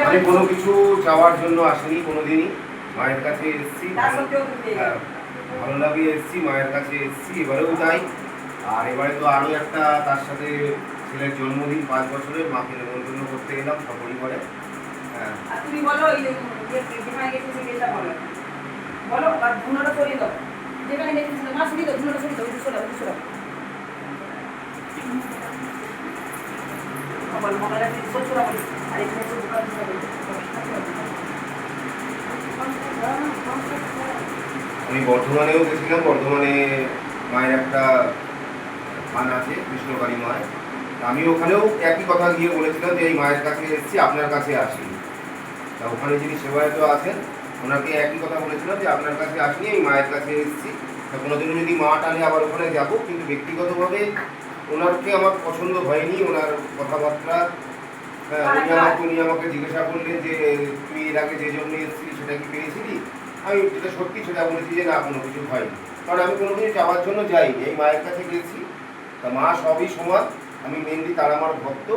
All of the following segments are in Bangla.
আমি কোনো কিছু চাওয়ার জন্য আসিনি কোনোদিনই। মায়ের কাছে এসেছি হ্যাঁ, ভালো লাগে এসেছি মায়ের কাছে এসেছি এবারেও তাই আর এবারে তো আরও একটা তার সাথে ছেলের জন্মদিন পাঁচ বছরের মাকে নেমন্তন্ন করতে গেলাম সপরিবারে। হ্যাঁ। তুমি বলো এই যে যেখানে গেছি সেই গেটটা বলো। বলো আর ধুনোটা সরিয়ে দাও। যেখানে গেছি মা সরিয়ে দাও ধুনোটা সরিয়ে দাও ওই সরাও ওই সরাও। বল আর আমি বর্ধমানেও গেছিলাম, বর্ধমানে মায়ের একটা মান আছে, কৃষ্ণকালী মায়ের। আমি ওখানেও একই কথা গিয়ে বলেছিলাম যে, এই মায়ের কাছে এসেছি, আপনার কাছে আসি তা ওখানে যিনি সেবায়ত আছেন, ওনাকে একই কথা বলেছিলাম যে, আপনার কাছে আসিনি, এই মায়ের কাছে এসেছি। তা কোনোদিনও যদি মা টানে, আবার ওখানে যাব। কিন্তু ব্যক্তিগতভাবে ওনারকে আমার পছন্দ হয়নি ওনার কথাবার্তা। হ্যাঁ, উনি আমাকে উনি আমাকে জিজ্ঞাসা করলেন যে তুই এর আগে যে জন্য এসেছিলি সেটা কি পেয়েছিলি? আমি যেটা সত্যি সেটা বলেছি যে না কোনো কিছু হয়নি। কারণ আমি কোনো কিছু চাওয়ার জন্য যাইনি। এই মায়ের কাছে গেছি। তা মা সবই সমান আমি মেনলি তারামার ভক্ত।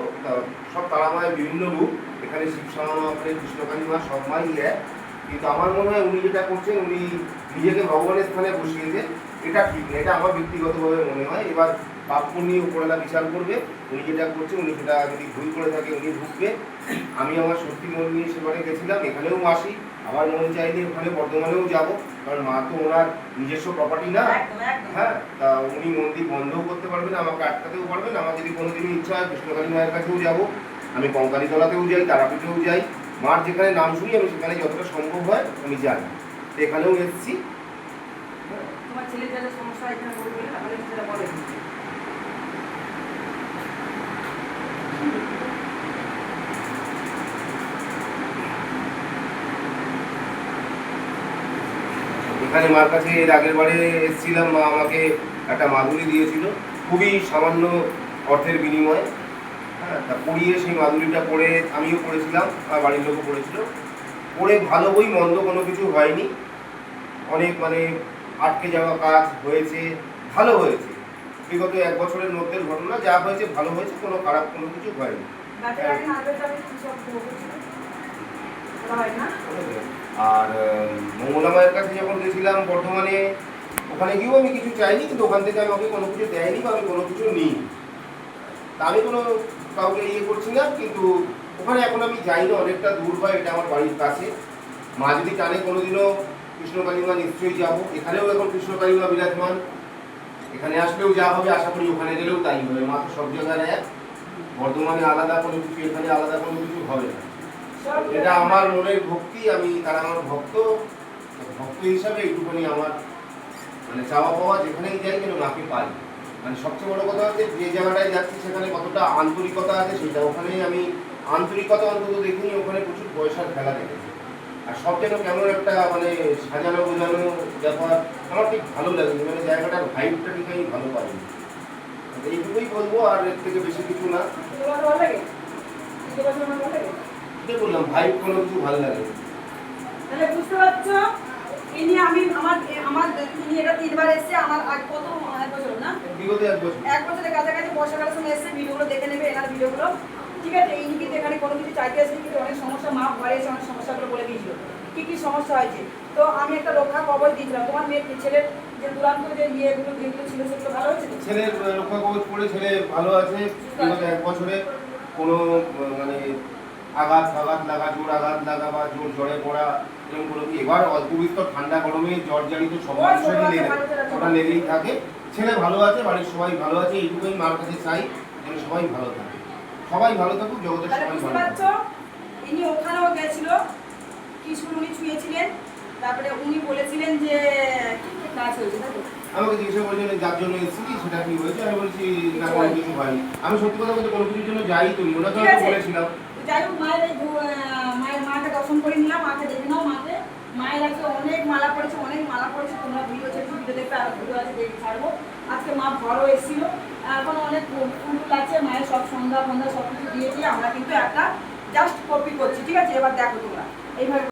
সব তারামায়ের বিভিন্ন রূপ। এখানে শিব ওখানে কৃষ্ণকালী মা সব মাই এক। কিন্তু আমার মনে হয় উনি যেটা করছেন উনি নিজেকে ভগবানের স্থানে বসিয়েছেন। এটা ঠিক না এটা আমার ব্যক্তিগতভাবে মনে হয়। এবার পাপ পুণ্য উপরওয়ালা বিচার করবে উনি যেটা করছে উনি সেটা যদি ভুল করে থাকে উনি ঢুকবে আমি আমার সত্যি মন নিয়ে সেবারে গেছিলাম এখানেও আসি আবার মন চাইলে ওখানে বর্ধমানেও যাব। কারণ মা তো ওনার নিজস্ব প্রপার্টি না। হ্যাঁ তা উনি মন্দির বন্ধও করতে পারবেন আমাকে আটকাতেও পারবেন আমার যদি কোনোদিনও ইচ্ছা হয় কৃষ্ণকালী মায়ের কাছেও যাব। আমি কঙ্কালীতলাতেও যাই তারাপীঠেও যাই। মার যেখানে নাম শুনি আমি সেখানে যতটা সম্ভব হয় আমি যাই। এখানেও এসেছি। তোমার ছেলের যা যা সমস্যা এখানে বলবে বলে এখানে মার কাছে এর আগের বারে এসেছিলাম, মা আমাকে একটা মাদুরি দিয়েছিল, খুবই সামান্য অর্থের বিনিময়ে। হ্যাঁ তা পড়িয়ে সেই মাদুরিটা পড়ে আমিও পড়েছিলাম আর বাড়ির লোকও পড়েছিল। পড়ে ভালো বই মন্দ কোনো কিছু হয়নি। অনেক মানে আটকে যাওয়া কাজ হয়েছে, ভালো হয়েছে। বিগত এক বছরের মধ্যে ঘটনা, যা হয়েছে ভালো হয়েছে, কোনো খারাপ কোনো কিছু হয়নি। আর আহ, মঙ্গলা মায়ের কাছে যখন গেছিলাম বর্ধমানে ওখানে গিয়েও আমি কিছু চাইনি কিন্তু ওখান থেকে আমাকে কোনো কিছু দেয়নি বা আমি কোনো কিছু নিই আমি কোনো কাউকে ইয়ে করছি না কিন্তু ওখানে এখন আমি যাই না অনেকটা দূর হয় এটা আমার বাড়ির কাছে। মা যদি টানে কোনোদিনও কৃষ্ণকালী মা নিশ্চয়ই যাব। এখানেও এখন কৃষ্ণকালী মা বিরাজমান। এখানে আসলেও যা হবে আশা করি ওখানে গেলেও তাই হবে। মা তো সব জায়গায় এক। বর্ধমানে আলাদা কোনো কিছু এখানে আলাদা কোনো কিছু হবে না। এটা আমার মনের ভক্তি, আমি তারা আমার ভক্ত ভক্ত হিসাবে এইটুকুনি আমার মানে চাওয়া পাওয়া যেখানেই যাই যেন মাকে পাই। মানে সবচেয়ে বড় কথা হচ্ছে যে জায়গাটায় যাচ্ছি সেখানে কতটা আন্তরিকতা আছে সেটা ওখানেই আমি আন্তরিকতা অন্তত দেখিনি, ওখানে প্রচুর পয়সার খেলা দেখেছি। আর সব যেন কেমন একটা মানে সাজানো বোঝানো ব্যাপার, আমার ঠিক ভালো লাগে মানে জায়গাটার ভাইবটা ঠিক আমি ভালো পাই এইটুকুই বলব, আর এর থেকে বেশি কিছু না। এটাই বললাম ভাইব কোনো কিছু ভালো লাগে। তাহলে বুঝতে পারছ? ইনি আমি আমার আমার ইনি এটা তিনবার এসেছে আমার আজ কত এক বছর না? বিগত এক বছর। এক বছরের কাছাকাছি বর্ষাকালের সময় এসে ভিডিওগুলো দেখে নেবে এনার ভিডিওগুলো। ঠিক আছে ইনি কিন্তু এখানে কোনো কিছু চাইতে আসেনি কিন্তু অনেক সমস্যা মা ঘরে এসে অনেক সমস্যাগুলো বলে দিয়েছিল। কী কী সমস্যা হয়েছে? তো আমি একটা রক্ষা কবচ দিয়েছিলাম। তোমার মেয়ে ছেলের যে দুরান্ত যে ইয়েগুলো যেগুলো ছিল সেগুলো ভালো হয়েছে? তো? ছেলের রক্ষা কবচ পড়ে ছেলে ভালো আছে বিগত এক বছরে কোনো মানে আঘাত ফাঘাত লাগা জোর আঘাত লাগা বা জোর জ্বরে পড়া এরকম কোনো কি? এবার অল্প বিস্তর ঠান্ডা গরমে জ্বর জারিত সব ওই মানুষেরই লেগে ওটা লেগেই থাকে। ছেলে ভালো আছে বাড়ির সবাই ভালো আছে এইটুকুই মার কাছে চাই যেন সবাই ভালো থাকে। সবাই ভালো থাকুক জগতের সবাই ভালো ইনি ওখানেও গেছিল কিশোর উনি ছুঁয়েছিলেন তারপরে উনি বলেছিলেন যে কাজ হয়েছে তাই আমাকে জিজ্ঞাসা করছেন যার জন্য এসেছি সেটা কি হয়েছে? আমি বলছি না কোনো কিছু হয়নি। আমি সত্যি কথা বলতে কোনো কিছুর জন্য যাই তুমি হয়তো আছে। বলেছিলাম। যাই হোক মায়ের এই মায়ের মাকে দর্শন করে নিলাম, মাকে দেখে নাও মাকে। মায়ের আজকে অনেক মালা পড়েছে, অনেক মালা পড়েছে, তোমরা ভিডিও ছেড়েছি ভিডিও দেখবে, আরও ভিডিও আছে, দেখে ছাড়বো। আজকে মা ঘরও এসেছিল, এখন অনেক ফুল আছে মায়ের সব সন্ধ্যা ফন্ধা সব কিছু দিয়েছি, আমরা কিন্তু একটা জাস্ট কপি করছি, ঠিক আছে? এবার দেখো তোমরা, এইভাবে